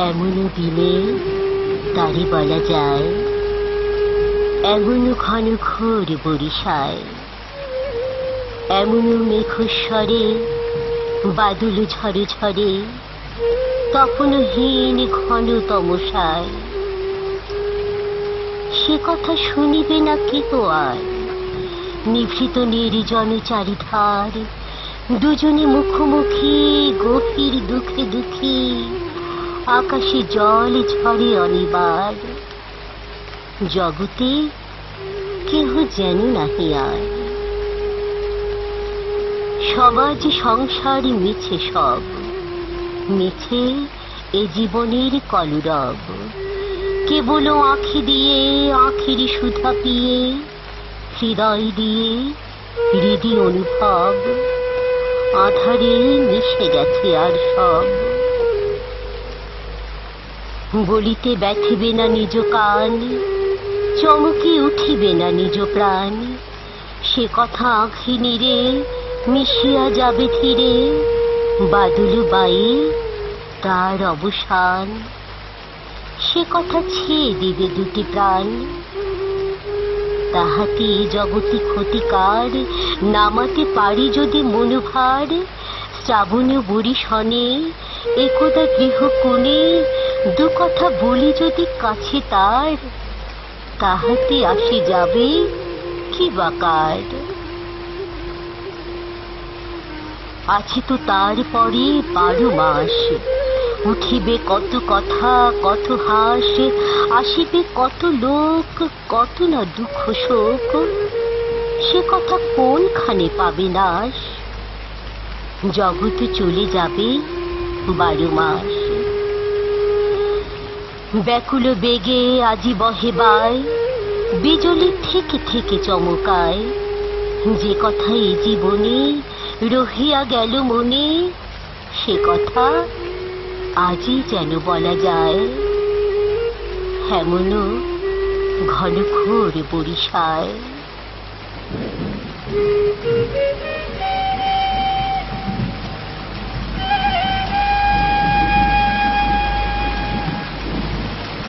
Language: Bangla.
এমনও দিনে তারি বলা যায় এমনও ঘন ঘোর বরিশায় এমনও মেঘস্বরে বাদল ঝরে ঝরে তখনও হীন ঘন তমসায় সে কথা শুনিবে না কে তো আর নিভৃত নির্জন চারিধার দুজনে মুখোমুখি গভীর দুঃখে দুঃখী আকাশে জল ঝরে অনিবার। জগতে কেহ যেন নাহি আর। সমাজ সংসার মিছে সব। মিছে এ জীবনের কলরব। কেবল আঁখি দিয়ে, আখির সুধা পিয়ে, হৃদয় দিয়ে হৃদি অনুভব। আধারে মিশে গেছে আর সব। বলিতে ব্যথিবে না নিজ কান, চমকে উঠিবে না নিজ প্রাণ। সে কথা আঁখি নিরে মিশিয়া যাবে ধীরে, বাদুল বায়ে তার অবসান। সে কথা ছেয়ে দিবে দুটি প্রাণ। তাহাতে জগতে ক্ষতিকার, নামাতে পারি যদি মনোভার, শ্রাবণ বরিশনে একদা গৃহ কোণে দু কথা বলি যদি কাছে তার, তাহাতে আসি যাবে কি বাকার আছে তো তারপরে বারো মাস। উঠিবে কত কথা, কত হাস, আসিবে কত লোক, কত না দুঃখ শোক। সে কথা কোনখানে পাবে নাশ? জগতে চলে যাবে বারো মাস। ব্যাকুল বেগে আজি বহে বায় বিজলি থেকে থেকে চমকায় যে কথা এই জীবনে রহিয়া গেল মনে, সে কথা আজই যেন বলা যায়। হেমন ঘন ঘোর বরিশায়